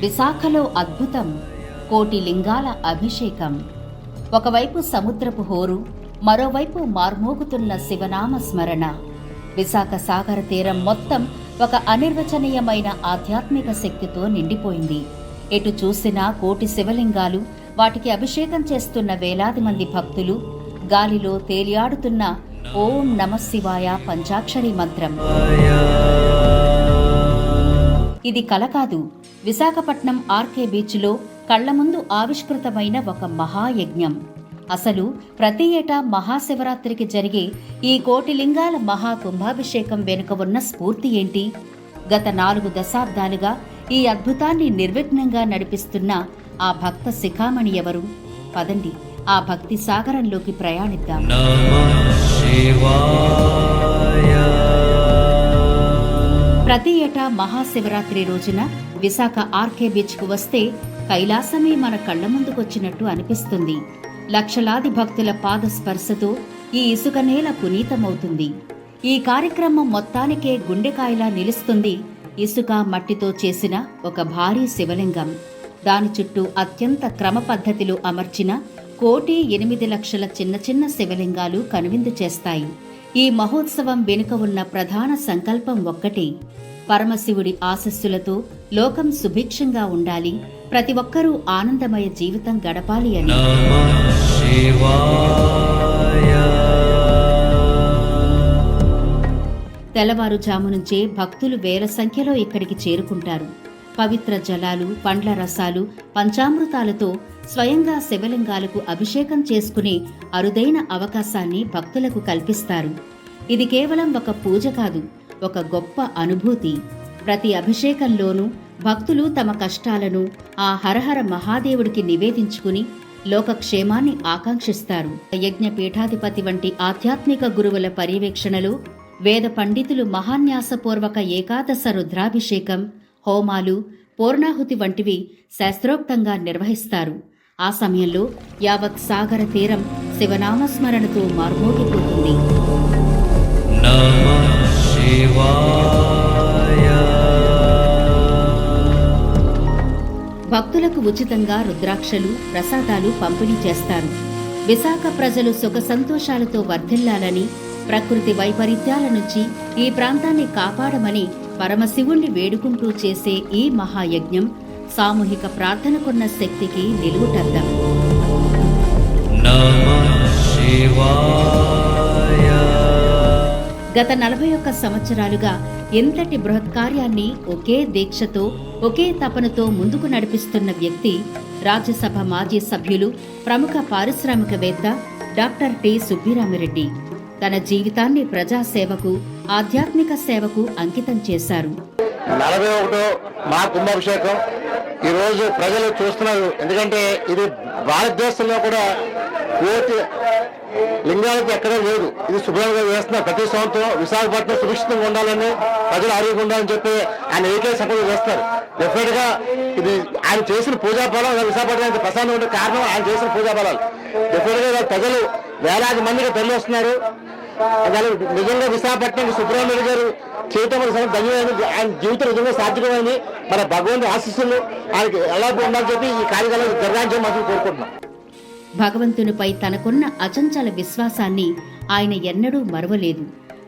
విశాఖలో అద్భుతం కోటి లింగాల అభిషేకం. ఒకవైపు సముద్రపు హోరు మరోవైపు మార్మోగుతున్న శివనామ స్మరణ. విశాఖ సాగర తీరం మొత్తం ఒక అనిర్వచనీయమైన ఆధ్యాత్మిక శక్తితో నిండిపోయింది. ఎటు చూసినా కోటి శివలింగాలు వాటికి అభిషేకం చేస్తున్న వేలాది మంది భక్తులు గాలిలో తేలియాడుతున్న ఓం నమ శివాయ పంచాక్షరి మంత్రం. ఇది కల కాదు విశాఖపట్నం ఆర్కే బీచ్లో కళ్ళ ముందు ఆవిష్కృతమైన ఒక మహాయజ్ఞం. అసలు ప్రతి ఏటా మహాశివరాత్రికి జరిగే ఈ కోటి లింగాల మహా కుంభాభిషేకం వెనుక ఉన్న స్ఫూర్తి ఏంటి? గత నాలుగు దశాబ్దాలుగా ఈ అద్భుతాన్ని నిర్విఘ్నంగా నడిపిస్తున్న ఆ భక్త శిఖామణి ఎవరు? పదండి ఆ భక్తి సాగరంలోకి ప్రయాణిద్దాం. ప్రతి ఏటా మహాశివరాత్రి రోజున విశాఖ ఆర్కే బీచ్కు వస్తే కైలాసమే మన కళ్ళ ముందుకొచ్చినట్టు అనిపిస్తుంది. లక్షలాది భక్తుల పాద స్పర్శతో ఈ ఇసుక నేల పునీతమవుతుంది. ఈ కార్యక్రమం మొత్తానికే గుండెకాయలా నిలుస్తుంది ఇసుక మట్టితో చేసిన ఒక భారీ శివలింగం. దాని చుట్టూ అత్యంత క్రమ పద్ధతిలో అమర్చిన కోటి ఎనిమిది లక్షల చిన్న చిన్న శివలింగాలు కనువిందు చేస్తాయి. ఈ మహోత్సవం వెనుక ఉన్న ప్రధాన సంకల్పం ఒక్కటే. పరమశివుడి ఆశస్సులతో లోకం సుభిక్షంగా ఉండాలి. ప్రతి ఒక్కరూ ఆనందమయ జీవితం గడపాలి అని. తెల్లవారుజాము నుంచే భక్తులు వేల సంఖ్యలో ఇక్కడికి చేరుకుంటారు. పవిత్ర జలాలు పండ్ల రసాలు పంచామృతాలతో స్వయంగా శివలింగాలకు అభిషేకం చేసుకునే అరుదైన అవకాశాన్ని భక్తులకు కల్పిస్తారు. ఇది కేవలం ఒక పూజ కాదు ఒక గొప్ప అనుభూతి. ప్రతి అభిషేకంలోనూ భక్తులు తమ కష్టాలను ఆ హరహర మహాదేవుడికి నివేదించుకుని లోకక్షేమాన్ని ఆకాంక్షిస్తారు. యజ్ఞ పీఠాధిపతి వంటి ఆధ్యాత్మిక గురువుల పర్యవేక్షణలో వేద పండితులు మహాన్యాసపూర్వక ఏకాదశ రుద్రాభిషేకం హోమాలు పూర్ణాహుతి వంటివి శాస్త్రోక్తంగా నిర్వహిస్తారు. ఆ సమయంలో యావత్ సాగర తీరం శివనామస్మరణతో మార్మోగిపోతుంది. భక్తులకు ఉచితంగా రుద్రాక్షలు ప్రసాదాలు పంపిణీ చేస్తారు విశాఖ ప్రజలు సుఖ సంతోషాలతో వర్ధిల్లాలని ప్రకృతి వైపరీత్యాల నుంచి ఈ ప్రాంతాన్ని కాపాడమని పరమశివుణ్ణి వేడుకుంటూ చేసే ఈ మహాయజ్ఞం సామూహిక ప్రార్థనకున్న శక్తికి నిలువుటద్దం. గత నలభై ఒక్క సంవత్సరాలుగా ఎంతటి బృహత్కార్యాన్ని ఒకే దీక్షతో ఒకే తపనతో ముందుకు నడిపిస్తున్న వ్యక్తి రాజ్యసభ మాజీ సభ్యులు ప్రముఖ పారిశ్రామికవేత్త డాక్టర్ టి. సుబ్బిరామిరెడ్డి. తన జీవితాన్ని ప్రజాసేవకు ఆధ్యాత్మిక సేవకు అంకితం చేశారు. నలభై ఒకటో మా కుంభాభిషేకం. ఈ రోజు ప్రజలు చూస్తున్నారు. ఎందుకంటే ఇది భారతదేశంలో కూడా కోటి లింగాలకు ఎక్కడా లేదు. ఇది శుభ్రంగా వేస్తున్నారు ప్రతి సంవత్సరం విశాఖపట్నం సురక్షితంగా ఉండాలని ప్రజలు ఆరోగ్యంగా ఉండాలని చెప్పి ఆయన ఏకే సపోర్ట్ చేస్తారు. డెఫినెట్గా ఇది ఆయన చేసిన పూజా ఫలం విశాఖపట్నం ప్రసాదం ఉండే కారణం ఆయన చేసిన పూజా ఫలాలు. డెఫినెట్గా ప్రజలు వేలాది మందికి తరలి వస్తున్నారు. నిజంగా విశాఖపట్నం సుబ్రహ్మణ్య గారు చేయటం వల్ల చాలా ఆయన జీవితం నిజంగా సాధ్యమైంది మన భగవంతు ఆశీస్సులు ఆయనకి ఎలా ఉండాలని చెప్పి ఈ కార్యక్రమాలు జరగాలని చెప్పి మనం కోరుకుంటున్నాం. భగవంతునిపై తనకున్న అచంచల విశ్వాసాన్ని ఆయన ఎన్నడూ మరువలేదు.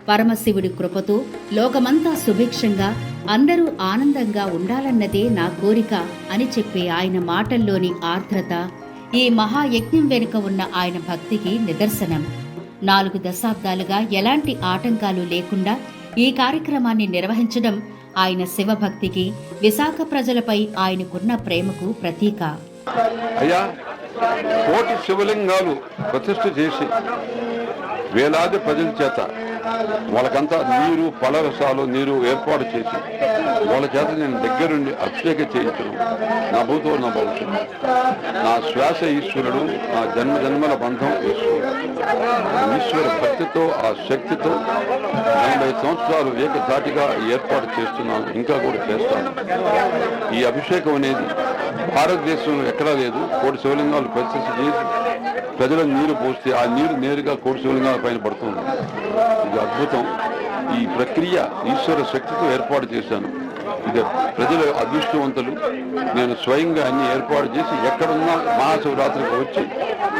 పరమశివుడి కృపతో లోకమంతా సుభిక్షంగా అందరూ ఆనందంగా ఉండాలన్నదే నా కోరిక అని చెప్పే ఆయన మాటల్లోని ఆర్ద్రత ఈ మహాయజ్ఞం వెనుక ఉన్న ఆయన భక్తికి నిదర్శనం. నాలుగు దశాబ్దాలుగా ఎలాంటి ఆటంకాలు లేకుండా ఈ కార్యక్రమాన్ని నిర్వహించడం ఆయన శివభక్తికి విశాఖ ప్రజలపై ఆయనకున్న ప్రేమకు ప్రతీక. అయ్యా కోటి శివలింగాలు ప్రతిష్ఠ చేసి వేలాది ప్రజల చేత వాళ్ళకంతా నీరు పలరసాలు నీరు ఏర్పాటు చేసి వాళ్ళ చేత నేను దగ్గరుండి అభిషేక చేయించడం నా భూతో నా భవిష్యత్తు. నా శ్వాస ఈశ్వరుడు నా జన్మ జన్మల బంధం ఈశ్వరుడు. ఈశ్వర భక్తితో ఆ శక్తితో ఎనభై సంవత్సరాలు ఏకధాటిగా ఏర్పాటు చేస్తున్నాను ఇంకా కూడా చేస్తాను. ఈ అభిషేకం అనేది భారతదేశంలో ఎక్కడా లేదు. కోటి శివలింగాలు ప్రతిష్ఠ ప్రజలకు నీరు పోస్తే ఆ నీరు నేరుగా కోటి శివలింగాల పైన పడుతుంది. ఇది అద్భుతం. ఈ ప్రక్రియ ఈశ్వర శక్తితో ఏర్పాటు చేశాను. ఇది ప్రజలు అదృష్టవంతులు. నేను స్వయంగా అన్ని ఏర్పాటు చేసి ఎక్కడున్నా మహాశివరాత్రికి వచ్చి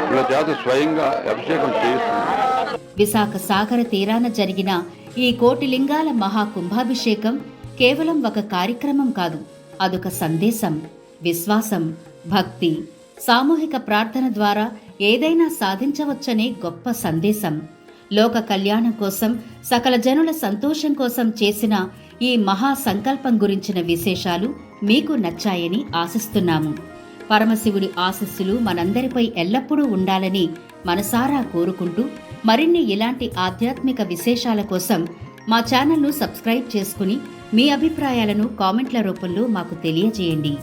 వీళ్ళ చేత స్వయంగా అభిషేకం చేయిస్తున్నాను. విశాఖ సాగర తీరాన జరిగిన ఈ కోటి లింగాల మహా కుంభాభిషేకం కేవలం ఒక కార్యక్రమం కాదు అదొక సందేశం. విశ్వాసం భక్తి సామూహిక ప్రార్థన ద్వారా ఏదైనా సాధించవచ్చనే గొప్ప సందేశం. లోక కళ్యాణం కోసం సకల జనుల సంతోషం కోసం చేసిన ఈ మహా సంకల్పం గురించిన విశేషాలు మీకు నచ్చాయని ఆశిస్తున్నాము. పరమశివుడి ఆశస్సులు మనందరిపై ఎల్లప్పుడూ ఉండాలని మనసారా కోరుకుంటూ మరిన్ని ఇలాంటి ఆధ్యాత్మిక విశేషాల కోసం మా ఛానల్ను సబ్స్క్రైబ్ చేసుకుని మీ అభిప్రాయాలను కామెంట్ల రూపంలో మాకు తెలియజేయండి.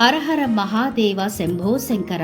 హరహర మహాదేవ శంభో శంకర.